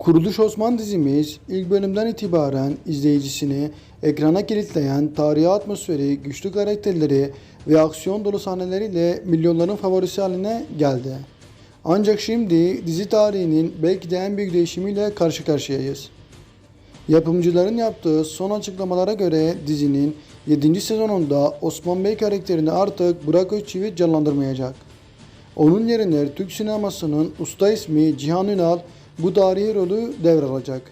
Kuruluş Osman dizimiz ilk bölümden itibaren izleyicisini ekrana kilitleyen tarihi atmosferi, güçlü karakterleri ve aksiyon dolu sahneleriyle milyonların favorisi haline geldi. Ancak şimdi dizi tarihinin belki de en büyük değişimiyle karşı karşıyayız. Yapımcıların yaptığı son açıklamalara göre dizinin 7. sezonunda Osman Bey karakterini artık Burak Özçivit canlandırmayacak. Onun yerine Türk sinemasının usta ismi Cihan Ünal bu tarihi rolü devralacak.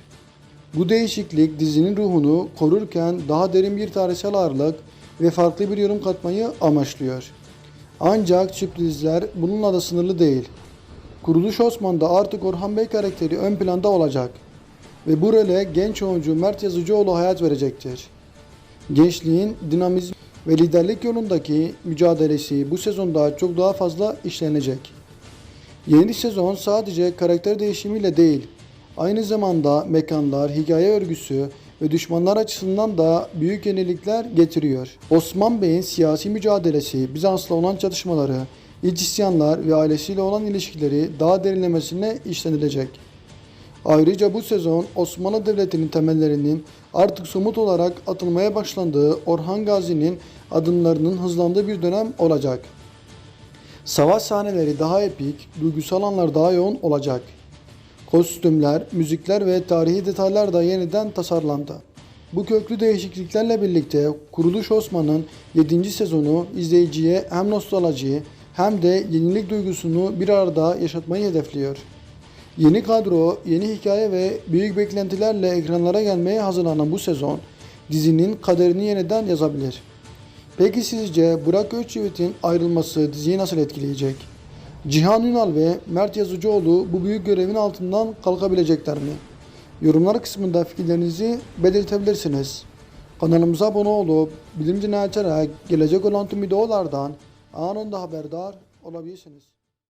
Bu değişiklik dizinin ruhunu korurken daha derin bir tarihsel ağırlık ve farklı bir yorum katmayı amaçlıyor. Ancak sürprizler bununla da sınırlı değil. Kuruluş Osman'da artık Orhan Bey karakteri ön planda olacak ve bu role genç oyuncu Mert Yazıcıoğlu hayat verecektir. Gençliğin dinamizm ve liderlik yolundaki mücadelesi bu sezonda çok daha fazla işlenecek. Yeni sezon sadece karakter değişimiyle değil, aynı zamanda mekanlar, hikaye örgüsü ve düşmanlar açısından da büyük yenilikler getiriyor. Osman Bey'in siyasi mücadelesi, Bizans'la olan çatışmaları, iç isyanlar ve ailesiyle olan ilişkileri daha derinlemesine işlenilecek. Ayrıca bu sezon Osmanlı Devleti'nin temellerinin artık somut olarak atılmaya başlandığı Orhan Gazi'nin adımlarının hızlandığı bir dönem olacak. Savaş sahneleri daha epik, duygusal anlar daha yoğun olacak. Kostümler, müzikler ve tarihi detaylar da yeniden tasarlandı. Bu köklü değişikliklerle birlikte Kuruluş Osman'ın 7. sezonu izleyiciye hem nostalji hem de yenilik duygusunu bir arada yaşatmayı hedefliyor. Yeni kadro, yeni hikaye ve büyük beklentilerle ekranlara gelmeye hazırlanan bu sezon dizinin kaderini yeniden yazabilir. Peki sizce Burak Özçivit'in ayrılması diziyi nasıl etkileyecek? Cihan Ünal ve Mert Yazıcıoğlu bu büyük görevin altından kalkabilecekler mi? Yorumlar kısmında fikirlerinizi belirtebilirsiniz. Kanalımıza abone olup bildirimini açarak gelecek olan tüm videolardan anında haberdar olabilirsiniz.